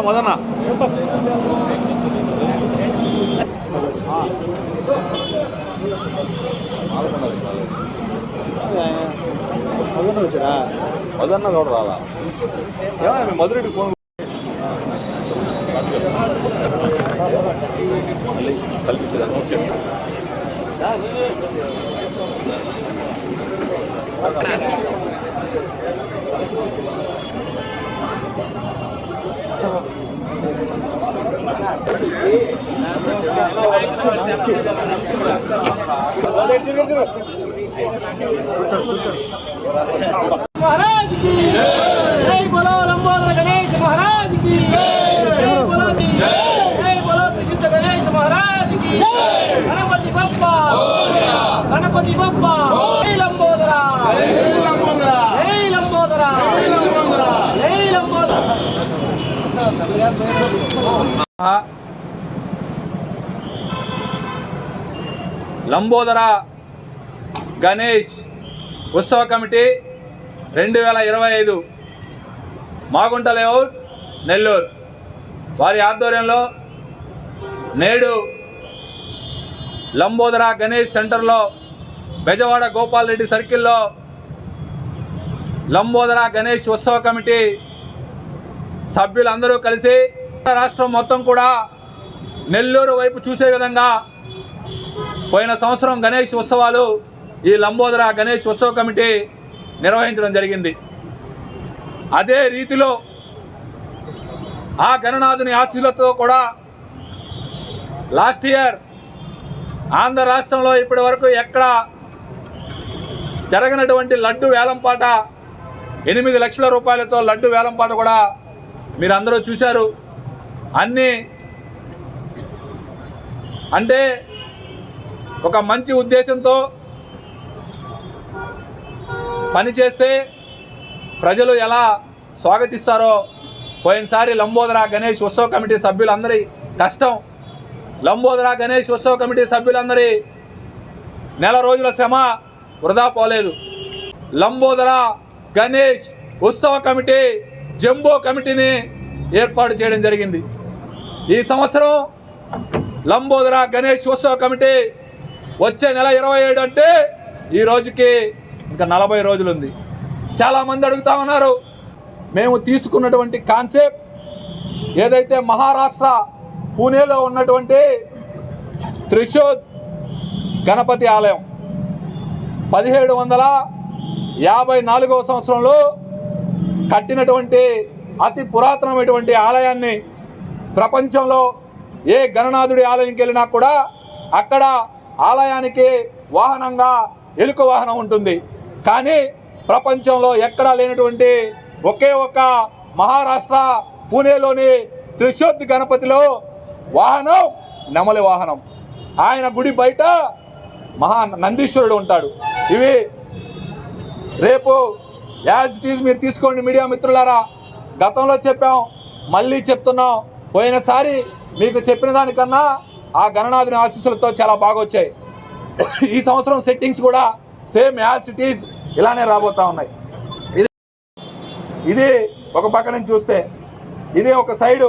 முதனா மதுரை வச்சுடா மதுரை சொல்கிறாளா ஏன் மதுரைக்கு போகணும் கல்விச்சுதான் ஓகே మహారాజ్కి జై బోలో లంబోదర గణేష్ మహారాజ్కి జై బోలో జై బోలో కృష్ణ గణేష్ మహారాజ్కి గణపతి బప్ప గణపతి బప్ప జై లంబోదర జై లంబోదర జై లంబోదర లంబోదర గణేష్ ఉత్సవ కమిటీ రెండు వేల ఇరవై ఐదు మాగుంట లేఅవుట్ నెల్లూరు. వారి ఆధ్వర్యంలో నేడు లంబోదర గణేష్ సెంటర్లో బెజవాడ గోపాల్ రెడ్డి సర్కిల్లో లంబోదర గణేష్ ఉత్సవ కమిటీ సభ్యులందరూ కలిసి రాష్ట్రం మొత్తం కూడా నెల్లూరు వైపు చూసే విధంగా పోయిన సంవత్సరం గణేష్ ఉత్సవాలు ఈ లంబోదర గణేష్ ఉత్సవ కమిటీ నిర్వహించడం జరిగింది. అదే రీతిలో ఆ గణనాథుని ఆశీలతో కూడా లాస్ట్ ఇయర్ ఆంధ్ర రాష్ట్రంలో ఇప్పటి వరకు ఎక్కడ జరగనటువంటి లడ్డు వేలంపాట ఎనిమిది లక్షల రూపాయలతో లడ్డు వేలంపాట కూడా మీరు అందరూ చూశారు. అన్నీ అంటే ఒక మంచి ఉద్దేశంతో పనిచేస్తే ప్రజలు ఎలా స్వాగతిస్తారో పోయినసారి లంబోదర గణేష్ ఉత్సవ కమిటీ సభ్యులందరి కష్టం. లంబోదర గణేష్ ఉత్సవ కమిటీ సభ్యులందరి నెల రోజుల శ్రమ వృధా పోలేదు. లంబోదర గణేష్ ఉత్సవ కమిటీ జంబో కమిటీని ఏర్పాటు చేయడం జరిగింది. ఈ సంవత్సరం లంబోదరా గణేష్ ఉత్సవ కమిటీ వచ్చే నెల ఇరవై ఏడు అంటే ఈ రోజుకి ఇంకా నలభై రోజులు ఉంది. చాలామంది అడుగుతా ఉన్నారు మేము తీసుకున్నటువంటి కాన్సెప్ట్ ఏదైతే మహారాష్ట్ర పూణేలో ఉన్నటువంటి త్రిశూర్ గణపతి ఆలయం పదిహేడు వందల యాభై నాలుగవ సంవత్సరంలో కట్టినటువంటి అతి పురాతనమైనటువంటి ఆలయాన్ని ప్రపంచంలో ఏ గణనాథుడి ఆలయంకి వెళ్ళినా కూడా అక్కడ ఆలయానికి వాహనంగా ఎలుక వాహనం ఉంటుంది. కానీ ప్రపంచంలో ఎక్కడా లేనటువంటి ఒకే ఒక మహారాష్ట్ర పూణేలోని త్రిశోద్ గణపతిలో వాహనం నెమలి వాహనం. ఆయన గుడి బయట మహా నందీశ్వరుడు ఉంటాడు. ఇవి రేపు యాజ్ ఇట్ ఈజ్ మీరు తీసుకోండి మీడియా మిత్రులారా. గతంలో చెప్పాం మళ్ళీ చెప్తున్నాం. పోయినసారి మీకు చెప్పిన దానికన్నా ఆ గణనాథుని ఆశీస్సులతో చాలా బాగా వచ్చాయి ఈ సంవత్సరం సెట్టింగ్స్ కూడా సేమ్ యాజ్ ఇట్ ఈజ్ ఇలానే రాబోతా ఉన్నాయి. ఇది ఇది ఒక పక్క నుంచి చూస్తే ఇది ఒక సైడు.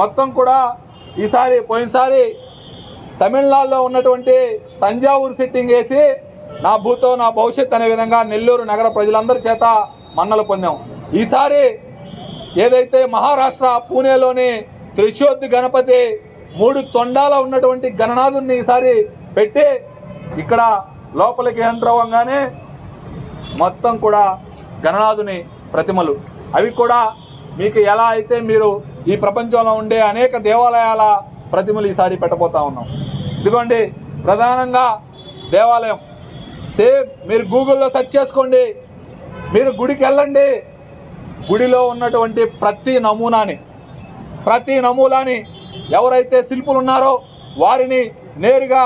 మొత్తం కూడా ఈసారి పోయినసారి తమిళనాడులో ఉన్నటువంటి తంజావూరు సెట్టింగ్ వేసి నా భూతో నా భవిష్యత్ అనే విధంగా నెల్లూరు నగర ప్రజలందరి చేత మన్నలు పొందాం. ఈసారి ఏదైతే మహారాష్ట్ర పూణేలోని త్రిశోద్ గణపతి మూడు తొండాల ఉన్నటువంటి గణనాథుని ఈసారి పెట్టి ఇక్కడ లోపలికి ఎంటర్ అవ్వగానే మొత్తం కూడా గణనాథుని ప్రతిమలు. అవి కూడా మీకు ఎలా అయితే మీరు ఈ ప్రపంచంలో ఉండే అనేక దేవాలయాల ప్రతిమలు ఈసారి పెట్టబోతా ఉన్నాం. ఇదిగోండి ప్రధానంగా దేవాలయం. సేమ్ మీరు గూగుల్లో సెర్చ్ చేసుకోండి మీరు గుడికి వెళ్ళండి. గుడిలో ఉన్నటువంటి ప్రతి నమూనాని ప్రతి నమూనాని ఎవరైతే శిల్పులు ఉన్నారో వారిని నేరుగా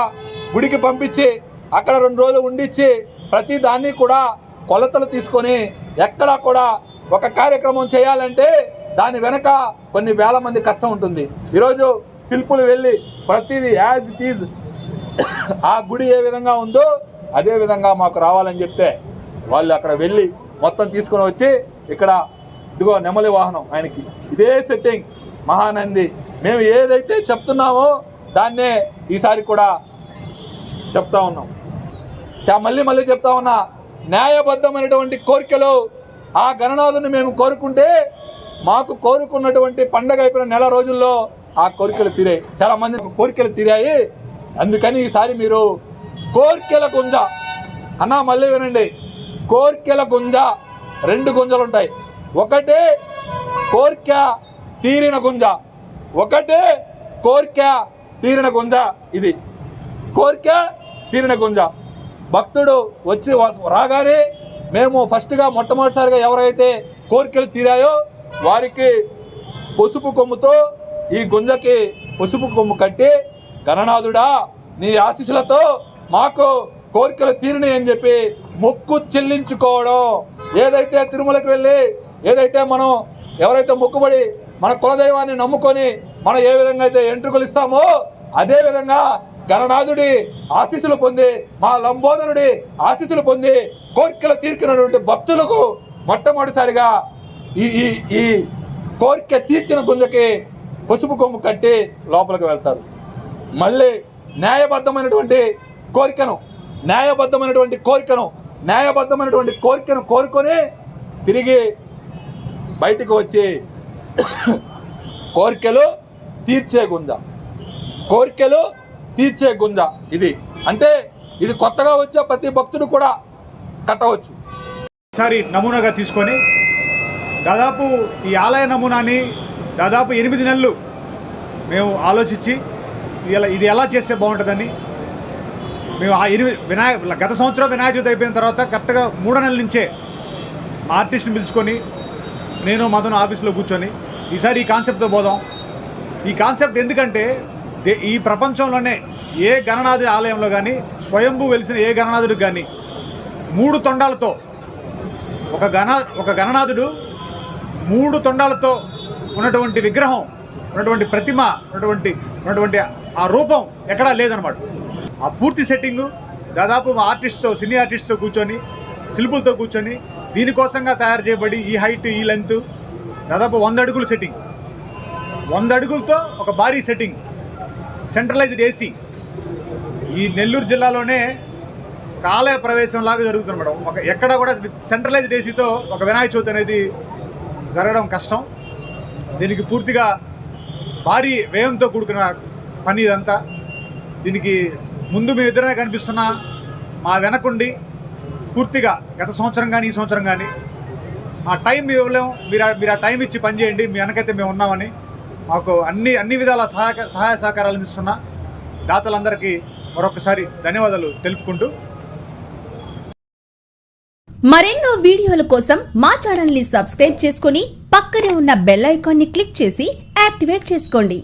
గుడికి పంపించి అక్కడ రెండు రోజులు ఉండిచ్చి ప్రతి దాన్ని కూడా కొలతలు తీసుకొని ఎక్కడా కూడా ఒక కార్యక్రమం చేయాలంటే దాని వెనక కొన్ని వేల మంది కష్టం ఉంటుంది. ఈరోజు శిల్పులు వెళ్ళి ప్రతిదీ యాజ్ ఇట్ ఈజ్ ఆ గుడి ఏ విధంగా ఉందో అదే విధంగా మాకు రావాలని చెప్తే వాళ్ళు అక్కడ వెళ్ళి మొత్తం తీసుకొని వచ్చి ఇక్కడ ఇదిగో నెమలి వాహనం ఆయనకి. ఇదే సెట్టింగ్ మహానంది. మేము ఏదైతే చెప్తున్నామో దాన్నే ఈసారి కూడా చెప్తా ఉన్నాం. చా మళ్ళీ మళ్ళీ చెప్తా ఉన్నా న్యాయబద్ధమైనటువంటి కోరికలు ఆ గణనాథుని మేము కోరుకుంటే మాకు కోరుకున్నటువంటి పండగ అయిపోయిన నెల రోజుల్లో ఆ కోరికలు తీరాయి చాలామంది కోరికలు తీరాయి. అందుకని ఈసారి మీరు కోరికల గుంజ. అన్న మళ్ళీ వినండి. కోరికల గుంజ రెండు గుంజలు ఉంటాయి. ఒకటి కోరిక తీరిన గుంజ. ఒకటి కోరిక తీరిన గుంజ ఇది. కోరిక తీరిన గుంజ. భక్తుడు వచ్చి రాగానే మేము ఫస్ట్గా మొట్టమొదటిసారిగా ఎవరైతే కోరికలు తీరాయో వారికి పసుపు కొమ్ముతో ఈ గుంజకి పసుపు కొమ్ము కట్టి గణనాథుడా నీ ఆశీస్సులతో మాకు కోరికలు తీరిని అని చెప్పి మొక్కు చెల్లించుకోవడం. ఏదైతే తిరుమలకి వెళ్ళి ఏదైతే మనం ఎవరైతే మొక్కుబడి మన కులదైవాన్ని నమ్ముకొని మనం ఏ విధంగా అయితే ఎంట్రుకలు ఇస్తామో అదే విధంగా గణనాథుడి ఆశీస్సులు పొంది మా లంబోదరుడి ఆశీస్సులు పొంది కోరికలు తీర్చినటువంటి భక్తులకు మొట్టమొదటిసారిగా ఈ ఈ ఈ కోరిక తీర్చిన గుంజకి పసుపు కొమ్ము కట్టి లోపలికి వెళ్తారు. మళ్ళీ న్యాయబద్ధమైనటువంటి కోరికను న్యాయబద్ధమైనటువంటి కోరికను న్యాయబద్ధమైనటువంటి కోరికను కోరుకొని తిరిగి బయటకు వచ్చి కోరికలు తీర్చే గుంజ. కోరికలు తీర్చే గుంజ ఇది. అంటే ఇది కొత్తగా వచ్చే ప్రతి భక్తుడు కూడా కట్టవచ్చు. సారి నమూనాగా తీసుకొని దాదాపు ఈ ఆలయ నమూనాని దాదాపు ఎనిమిది నెలలు మేము ఆలోచించి ఇలా ఇది ఎలా చేస్తే బాగుంటుందని మేము ఆ ఎనిమిది వినాయక గత సంవత్సరం వినాయక చవితి అయిపోయిన తర్వాత కరెక్ట్గా మూడో నెలల నుంచే ఆర్టిస్ట్ని పిలుచుకొని నేను మదన్ ఆఫీస్లో కూర్చొని ఈసారి ఈ కాన్సెప్ట్తో పోదాం. ఈ కాన్సెప్ట్ ఎందుకంటే దే- ఈ ప్రపంచంలోనే ఏ గణనాథుడి ఆలయంలో కానీ స్వయంభూ వెలిసిన ఏ గణనాథుడికి కానీ మూడు తొండాలతో ఒక గణ ఒక గణనాథుడు మూడు తొండాలతో ఉన్నటువంటి విగ్రహం ఉన్నటువంటి ప్రతిమ ఉన్నటువంటి ఉన్నటువంటి ఆ రూపం ఎక్కడా లేదనమాట. ఆ పూర్తి సెట్టింగు దాదాపు మా ఆర్టిస్ట్తో సినీ ఆర్టిస్ట్తో కూర్చొని శిల్పులతో కూర్చొని దీనికోసంగా తయారు చేయబడి ఈ హైట్ ఈ లెంత్ దాదాపు వంద అడుగుల సెట్టింగ్ వంద అడుగులతో ఒక భారీ సెట్టింగ్ సెంట్రలైజ్డ్ ఏసీ ఈ నెల్లూరు జిల్లాలోనే కాలయ ప్రవేశంలాగా ప్రవేశం లాగా జరుగుతుంది మేడం. ఒక ఎక్కడ కూడా సెంట్రలైజ్డ్ ఏసీతో ఒక వినాయక చవితి అనేది జరగడం కష్టం. దీనికి పూర్తిగా భారీ వ్యయంతో కూడుకున్న పని ఇదంతా. దీనికి ముందు మీ ఇద్దరే కనిపిస్తున్న మా వెనకుండి పూర్తిగా గత సంవత్సరం కానీ ఈ సంవత్సరం కానీ ఆ టైం ఇవ్వలేము మీరు మీరు ఆ టైం ఇచ్చి పనిచేయండి మీ వెనకైతే మేము ఉన్నామని మాకు అన్ని అన్ని విధాల సహాయ సహాయ సహకారాలు అందిస్తున్న దాతలందరికీ మరొకసారి ధన్యవాదాలు తెలుపుకుంటూ. మరెన్నో వీడియోల కోసం మా ఛానల్ని సబ్స్క్రైబ్ చేసుకుని పక్కనే ఉన్న బెల్ ఐకాన్ని క్లిక్ చేసి యాక్టివేట్ చేసుకోండి.